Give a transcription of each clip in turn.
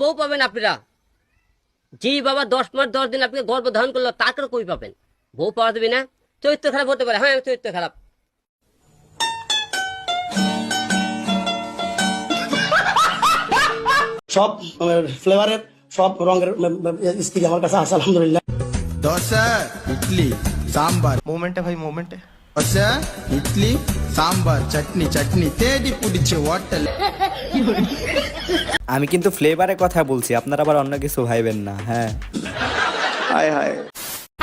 বউ পাবেন আপনারা। যে বাবা দশ মাস দশ দিন আপনি গর্ভ ধারণ করল তাকে কই পাবেন? বউ পাওয়া দেবে না। চরিত্র খারাপ হতে পারে। হ্যাঁ চরিত্র খারাপ। সব মানে, ফ্লেভারের সব রঙের ইয়ে, স্ত্রী আমার কাছে আসে আলহামদুলিল্লাহ। দশা ইডলি সাম্বার। মোমেন্টে ভাই মোমেন্টে। தோசை இட்லி சாம்பார் চাটনি চাটনি তেড়ি পুড়িছে হোটেল আমি কিন্তু ফ্লেভারের কথা বলছি আপনারা আবার অন্য কিছু ভাইবেন না হ্যাঁ। Hi hi.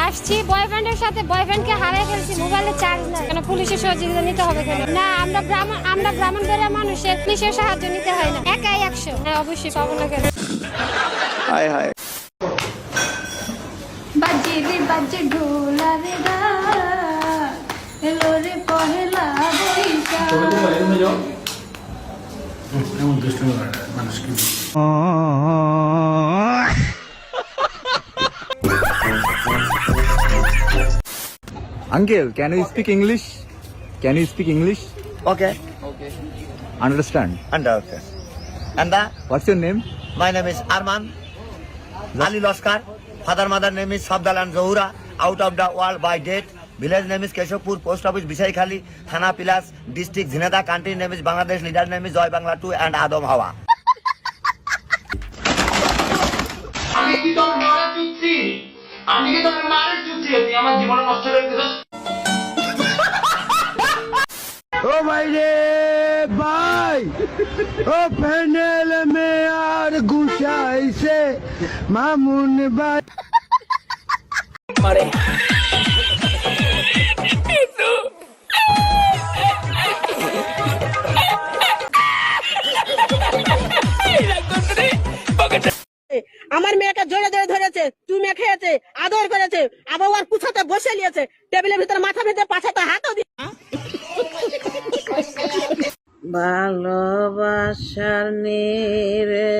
আসছি বয়ফ্রেন্ডের সাথে বয়ফ্রেন্ডকে হারিয়ে ফেলছি মোবাইলে চার্জ নাই। কেন পুলিশের সহযোগিতা নিতে হবে কেন? না আমরা ব্রাহ্মণ আমরা ব্রাহ্মণ বেড়া মানুষ পুলিশের সাহায্য নিতে হয় না। একাই একশো। হ্যাঁ অবশ্যই পাবো না কেন? Hi hi. বাজি রে বাজি ঢোলা রে Pohela Boishakh Uncle, can you speak English? Can you speak English? Okay, Understand? and okay. And the, What's your name? my name is Arman Ali Loskar. Father, mother name is Sabdal and Zohura. Out of the world by date. Village name is Keshabpur post office Bishoykhali থানা পিলাস district Jhenaida country name is Bangladesh leader name is Joy Bangla two and Adam Hawa Mamun বাড়ি জোরে চুমে খেয়েছে আদর করেছে আবহাওয়ার পুছাতে বসে নিয়েছে টেবিলের ভিতরে মাথা ভেতরে পাছাতে হাতও দিয়ে ভালোবাসার নিরে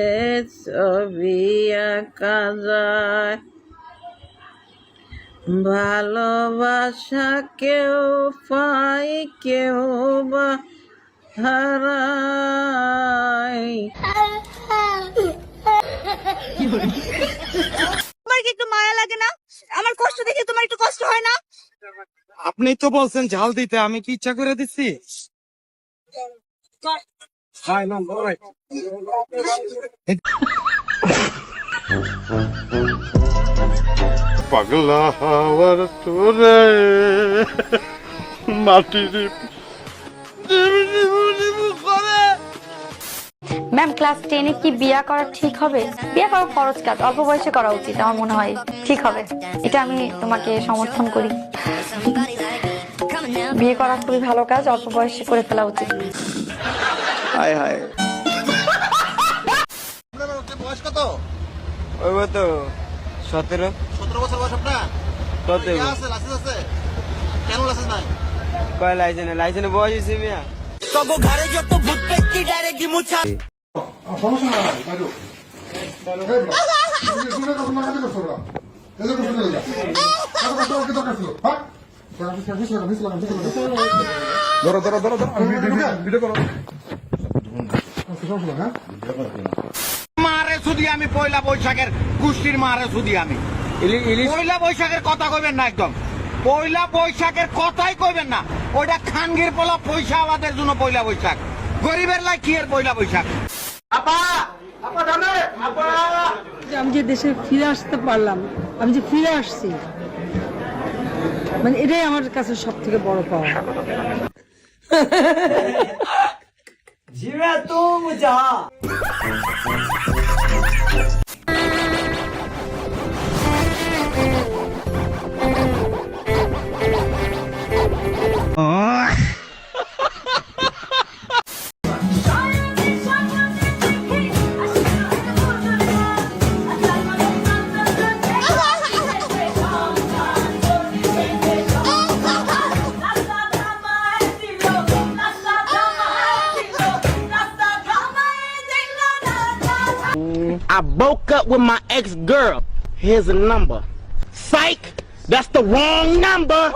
ছবি আঁকা যায়। ভালোবাসা কেউ পাই কেউ বা হারায় তোমার কি একটু মায়া লাগে না আমার কষ্ট দেখে তোমার একটু কষ্ট হয় না আপনি তো বলছেন ঝাল দিতে আমি কি ইচ্ছা করে দিচ্ছি পাগলা হওয়ার তোরে মাটির ম্যাম ক্লাস টেনে কি বিয়া করা ঠিক হবে? বিয়া করা খরচ কাজ অল্প বয়সে করা উচিত আমার মনে হয়। ঠিক হবে। এটা আমি তোমাকে সমর্থন করি। বিয়ে করা খুবই ভালো কাজ অল্প বয়সে করে ফেলা উচিত। হায় হায়। বয়স কত ওই তো সতেরো। সতেরো বছর বয়স আপনার? সতেরো আছে লাইসেন্স আছে। কেন লাইসেন্স নাই? কয় লাইসেন্স লাইসেন্স বয়স হয়েছে মিয়া। মারে শুধু আমি পয়লা বৈশাখের কুষ্টির মারে শুধু আমি। পয়লা বৈশাখের কথা কইবেন না একদম। পয়লা বৈশাখের কথাই কইবেন না। ওইটা খানগির পোলা পয়সা আলাদের জন্য পয়লা বৈশাখ। গরিবের লাই কি এর পয়লা বৈশাখ? আপা! আমি যে দেশে ফিরে আসতে পারলাম আমি যে ফিরে আসছি মানে এটাই আমার কাছে সব থেকে বড় পাওয়া। I broke up with my ex-girl. Here's a number. Psych! That's the wrong number!